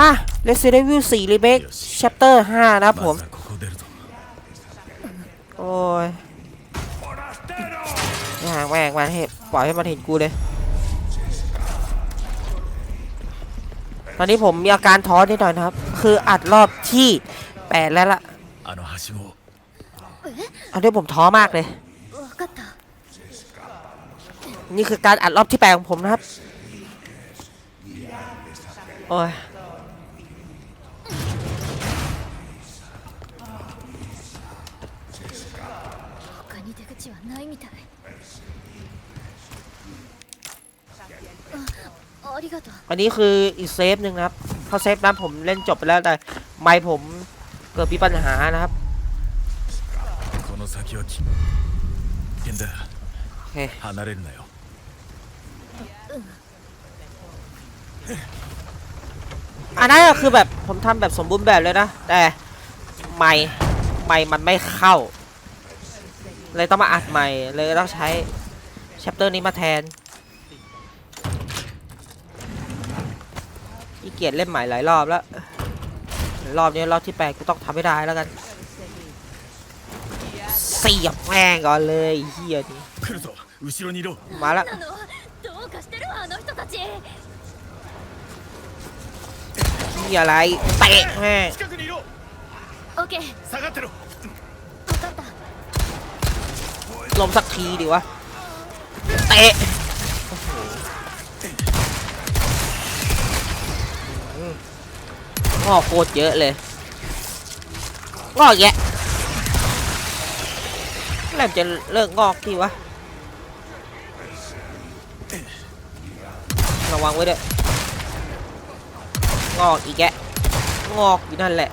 มา Resident Evil 4 Remake Chapter 5 นะครับผม โอ้ยห่าแหวกมาให้ปล่อยให้มันเห็นกูเลย ตอนนี้ผมมีอาการท้อนิดหน่อยนะครับ คืออัดรอบที่แปดแล้วล่ะอันนี้ผมท้อมากเลย นี่คือการอัดรอบที่แปดของผมนะครับ โอ้ย 他に出口はないみたいあありがとう อันนี้คืออีกเซฟหนึ่งนะครับเพราะเซฟนั้นผมเล่นจบไปแล้วแต่ไมค์ผมเกิดมีปัญหานะครับ この先は危険だ โอเค 離れるなよ อันนั้นก็คือแบบผมทำแบบสมบูรณ์แบบเลยนะ แต่ไม่ไม่มันไม่เข้า เลยต้องมาอัดใหม่ เลยต้องใช้แชปเตอร์นี้มาแทนอีเกียดเล่นใหม่หลายรอบแล้ว รอบนี้รอบที่แปดกูต้องทำให้ได้แล้วกันเสียบแม่งก่อนเลยเฮียนี่มาแล้วเฮีอะไรเตะแม่โอเค ลมสักทีดิวะ เตะงอกโคตรเยอะเลยงอกแยะเมื่อไหร่มันจะเลิกงอกทีวะ ระวังไว้ด้วยงอกอีกแกะงอกอยู่นั่นแหละ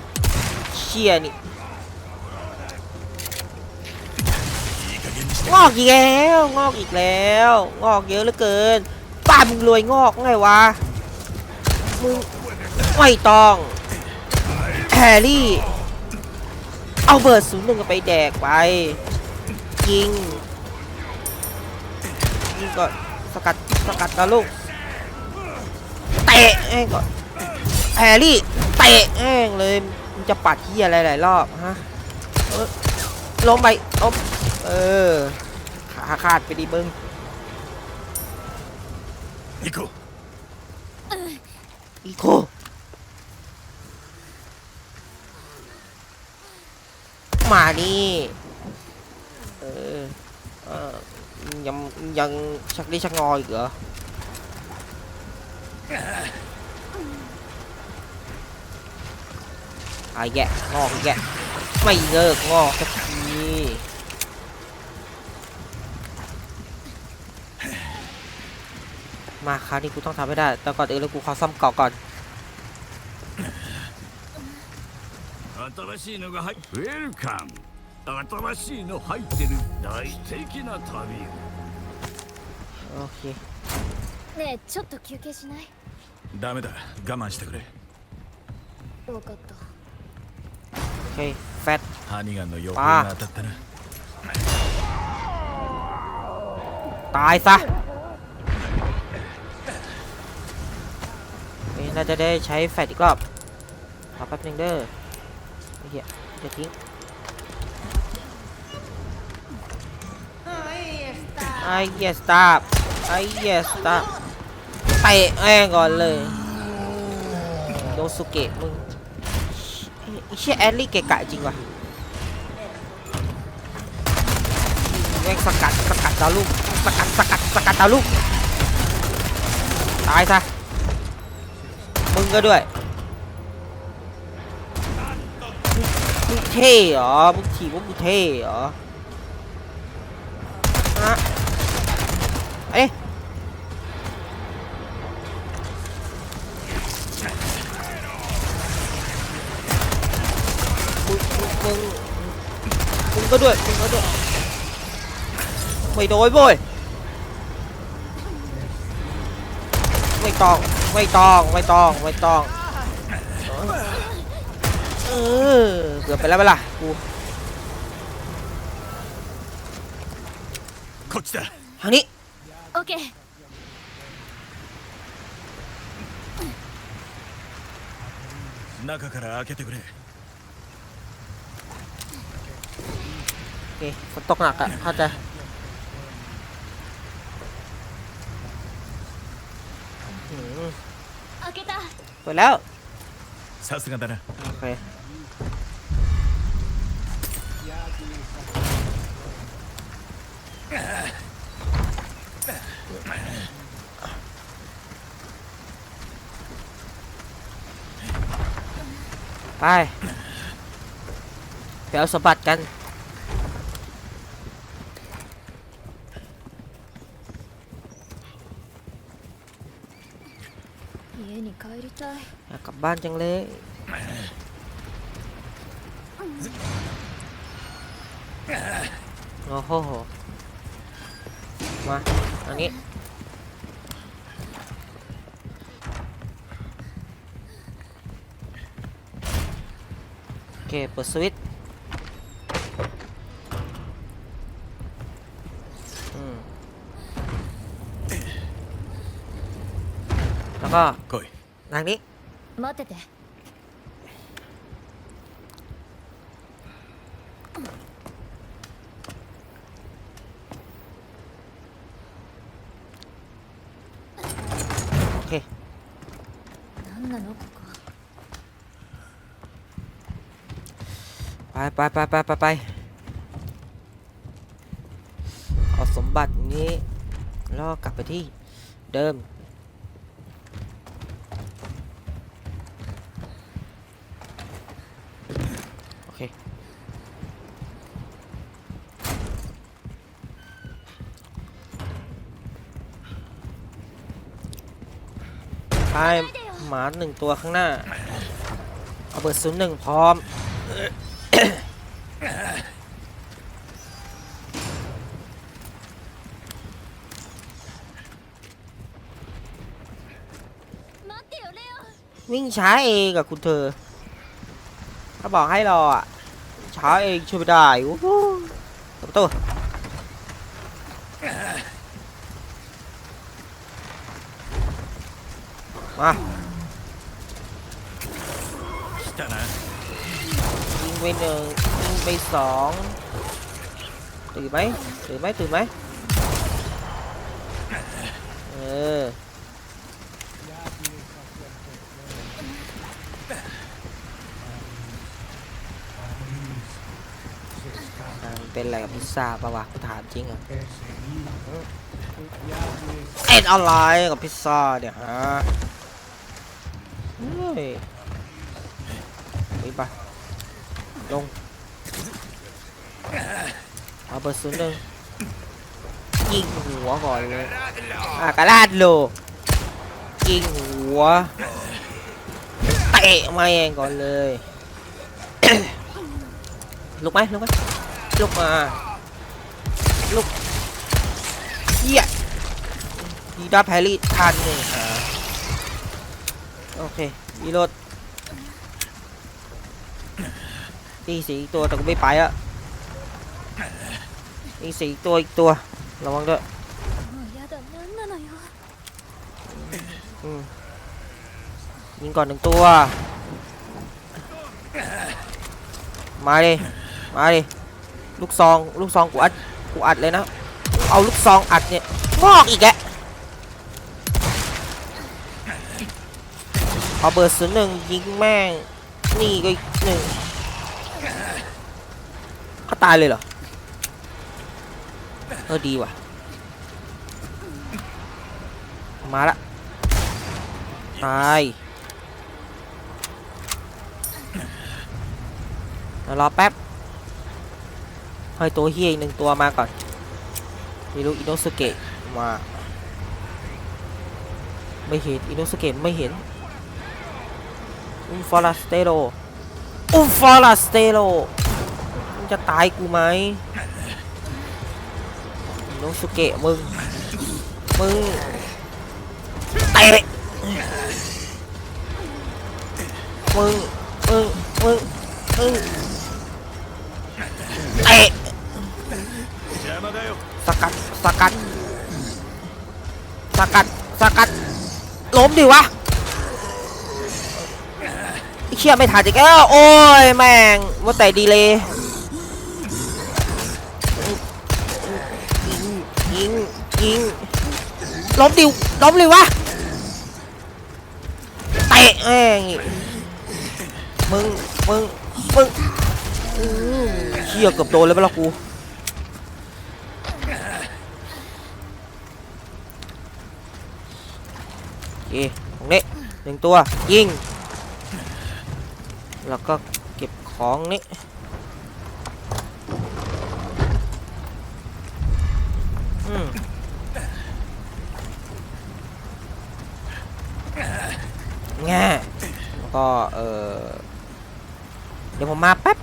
เชี่ยนี่ งอกอีกแล้วงอกอีกแล้ว งอกเยอะเหลือเกินป้ามึงรวยงอกไงวะมึงไม่ต้องแฮร์รี่ เอาเบอร์ศูนย์หนึ่งไปแดกไปยิงยิงก่อนสกัดสกัดนะลูกเตะแม่งก่อนแฮร์รี่เตะแม่งเลยมึงจะปัดที่อะไรหลายรอบฮะล้มไปล้ม เออ ขาขาดไปดีเบิ้งอีโกอีโกมานี่เออเออยังยังชักดิชักงออีกเหรอไอ้แกงอแกไม่เลิกงอกสักที มาคราวนี้กูต้องทำให้ได้ แต่ก่อนอื่นเลยกูขอซ่อมเกาะก่อน 新しいのが入っウェルカム新しいの入ってる大素敵な旅 โอเค ねえちょっと休憩しないダメだ我慢してくれ分かった โอเค แฟต ハニガンの横が当たったな ตายซะ เอ้ยน่าจะได้ใช้แฟตอีกรอบรอแป๊บนึงเด้อไอ้เหี้ยจะทิ้งไอ้เหี้ยสตาร์ไอ้เหี้ยสตาร์เตะแม่งก่อนเลยโดสุเกะมึงไอ้เชี่ยแอลลี่เกะกะจริงว่ะแม่งสกัดสกัดดาวลูกสกัดสกัดสกัดดาวลูกตายซะ มึงก็ด้วยมึงเท่เหรอมึงถีบว่ามึงเท่เหรอฮะเอ้ยมึงมึงมึงมึงก็ด้วยมึงก็ด้วยไม่โดนโว้ย ไม่ต้อง ไม่ต้อง ไม่ต้อง ไม่ต้อง เออเกือบไปแล้วเวล่ะกู こっちだ ทางนี้ オッケー 中から開けてくれ โอเคฝนตกหนักอะเข้าใจ ปิดแล้ว さすがだな โอเค ไปไปเอาสมบัติกัน กกลับบ้านจังเลยโอ้โหมาอันนี้โอเคเปิดสวิตช์อืมแล้วก็来いทางนี้ 待ってて โอเค 何なのここ ไปไปไปไปไปไปเอาสมบัตินี้แล้วก็กลับไปที่เดิม ไปหมาหนึ่งตัวข้างหน้า เอาเบิร์ดศูนย์หนึ่งพร้อม วิ่งช้าเองกับคุณเธอ ถ้าบอกให้รออะช้าเองช่วยไม่ได้โอ้โห มายิงไปหนึ่งยิงไปสองตื่นไหมตื่นไหมตื่นไหมเออเป็นอะไรกับพิซซ่าปะวะกูถามจริงอะเอ็ดอะไรกับพิซซ่าเดี๋ยวฮะ ยไปปะลงเอาเบอร์ศูนย์หนึ่งยิงหัวก่อนเลยอากาลาดโลยิงหัวเตะมาเองก่อนเลยลุกไหมลุกไหมลุกมาลุกเฮียดีดาแพรรี่ทันเลยฮะโอเค รีโหลดนี่สีอีกตัวแต่ก็ไม่ไปละนี่สีอีกตัวอีกตัวระวังด้วยยิงก่อนหนึ่งตัว มาดิ มาดิ ลูกซอง ลูกซองกูอัด กูอัดเลยนะ เอาลูกซองอัดเนี่ยงอกอีกแก เอาเบอร์ศูนย์หนึ่งยิงแม่ง นี่ก็อีกหนึ่งเขาตายเลยเหรอ เออดีว่ะ มาละ ตายรอแป๊บให้ตัวเฮียอีกหนึ่งตัวมาก่อนมีลูกอินโนสเกะมา ไม่เห็นอินโนสเกะไม่เห็น อุมฟอรัสเตโรอุมฟอรัสเตโรมึงจะตายกูไหมน้องสุเกะมึง มึงเตะมึง มึง มึง มึงเตะสกัด สกัด สกัด สกัด ล้มดิวะ เชี่ยไม่ทันอีกแล้วโอ้ยแม่งว่าแต่ดีเลยยิงยิงยิงล้มดิวล้มเลยวะเตะแม่งมึงมึงมึงเชี่ยเกือบโดนเลยไปละกูโอเคตรงนี้หนึ่งตัวยิง แล้วก็เก็บของนี้อืมง่าแล้วก็ เออเดี๋ยวผมมาแป๊บ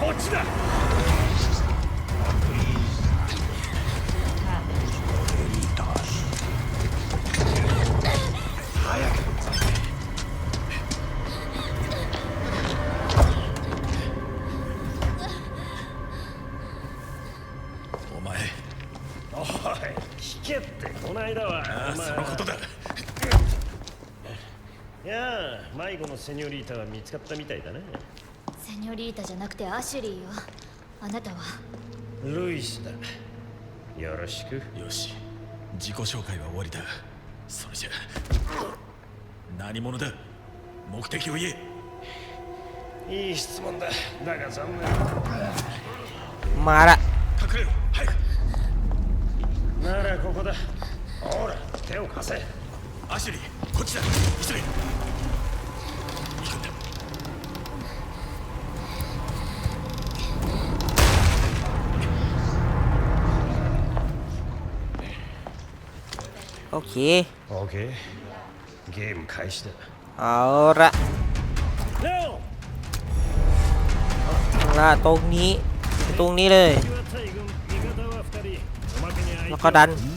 こっちだ いや迷子のセニョリータは見つかったみたいだね。セニョリータじゃなくてアシュリーよ。あなたは？ルイスだ。よろしく。よし。自己紹介は終わりだ。それじゃ。何者だ？目的を言え。いい質問だ。だが残念。まら。隠れろ。早く。ならここだ。ほら手を貸せ。アシュリーこっちだ急げ行くんだ โอเค オーケーゲーム開始だ เอาละ レオ เอาละตรงนี้ ตรงนี้เลย 敵は大軍味方は二人おまけに相手 แล้วก็ดัน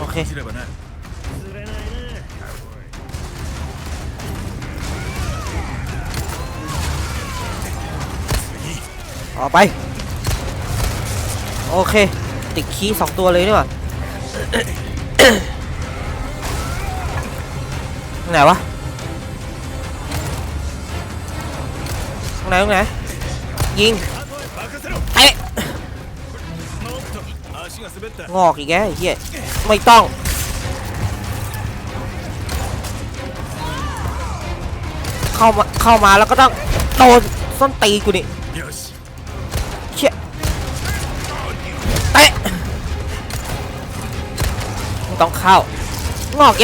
โอเคออกไป โอเค ติดคีสองตัวเลยดีกว่าไหนวะตรงไหนตรงไหนยิง งอกอีกแกไอ้เหี้ยไม่ต้องเข้ามาเข้ามาแล้วก็ต้องโดนส้นตีกูนี่เชี่ยเตะต้องเข้างอกแก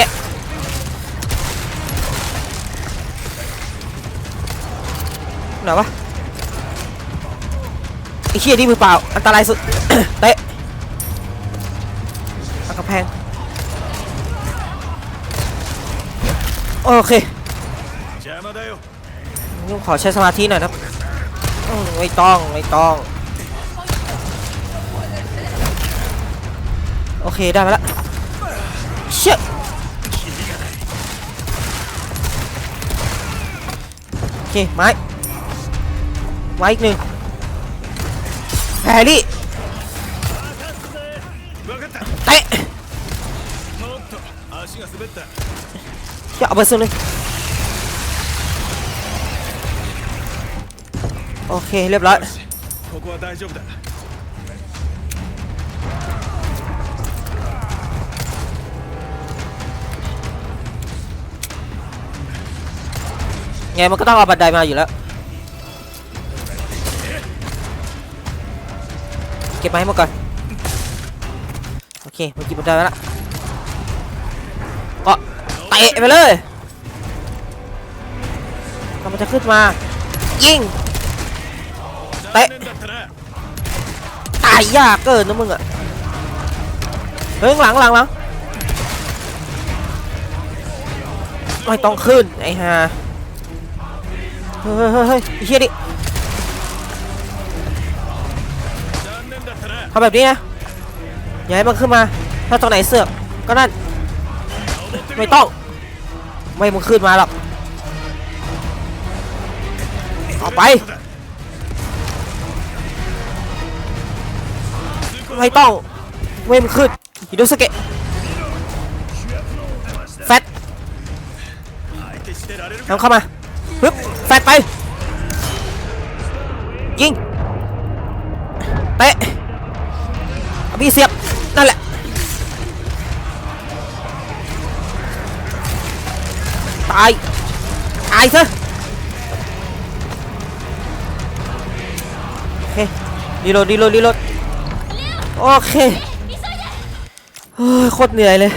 ไหนวะไอ้เชี่ยนี่มือเปล่าอันตรายสุดเต้ พง โอเคขอใช้สมาธิหน่อยครับไม่ต้อง ไม่ต้อง โอเค ได้มาละเชี่ยโอเค ไม้ ไม้อีกหนึ่งแพรี่เตะ と足が滑った เชี่ยเอาไปซึ่งเลยโอเค เรียบร้อย よしここは大丈夫だ ไงมันก็ต้องเอาบันไดมาอยู่แล้ว เก็บมาให้หมดก่อน โอเคมันกินบันไดมาแล้วก็ เตะไปเลยกำลังจะขึ้นมา ยิงเตะตายยากเกินนะมึงอะเฮ้ยหลังหลังหลังไม่ต้องขึ้นไอ้ห่าเฮ้ยเฮ้ยเฮ้ยเฮียดิทำแบบนี้นะอย่าให้มันขึ้นมา ถ้าตรงไหนเสือกก็นั่น ไม่ต้อง ไม่มึงขึ้นมาหรอกเอาไป ไม่ต้องไม่มึงขึ้นฮิโดสเกะแฟตนำเข้ามาปึ๊บแฟตไปยิงเตะอบีเสียบนั่นแหละายตายซะโอเครีโหลดรีโหลดรีโหลดโอเคเฮ้ยโคตรเหนื่อยเลย